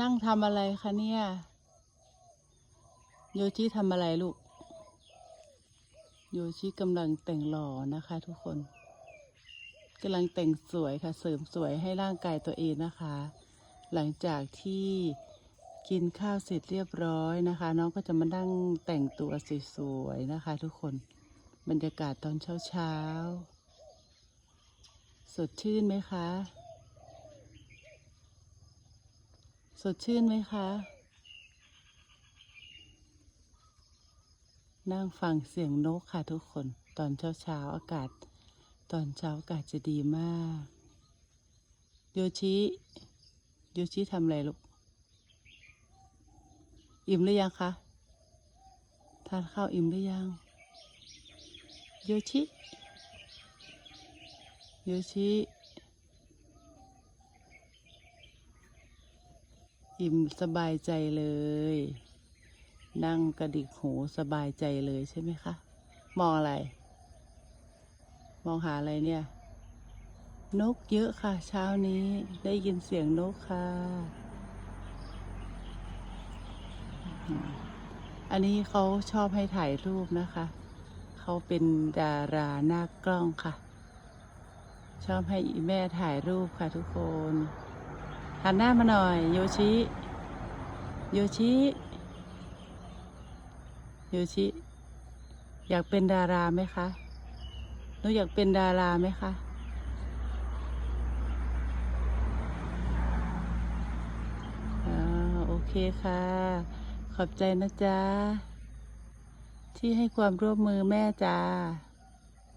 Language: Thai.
นั่งทำอะไรคะเนี่ย โยชิทำอะไรลูก โยชิกำลังแต่งหล่อนะคะ ทุกคนกำลังแต่งสวยค่ะ เสริมสวยให้ร่างกายตัวเองนะคะ หลังจากที่กินข้าวเสร็จเรียบร้อยนะคะ น้องก็จะมานั่งแต่งตัวสวยๆนะคะ ทุกคนบรรยากาศตอนเช้าๆสดชื่นไหมคะ สดชื่นไหมคะ นั่งฟังเสียงนกค่ะทุกคน ตอนเช้าเช้าๆอากาศ ตอนเช้าอากาศจะดีมาก โยชิ โยชิทำอะไรลูก อิ่มหรือยังคะ ทานข้าวอิ่มหรือยัง โยชิ โยชิ อิ่มสบายใจเลย นั่งกระดิกหูสบายใจเลยใช่ไหมคะ มองอะไร มองหาอะไรเนี่ย นกเยอะค่ะ เช้านี้ได้ยินเสียงนกค่ะ อันนี้เขาชอบให้ถ่ายรูปนะคะ เขาเป็นดาราหน้ากล้องค่ะ ชอบให้อีแม่ถ่ายรูปค่ะทุกคน หันหน้ามาหน่อย โยชิ โยชิ โยชิ อยากเป็นดาราไหมคะหนูอยากเป็นดาราไหมคะโอเคค่ะ ขอบใจนะจ๊ะ ที่ให้ความร่วมมือแม่จ้า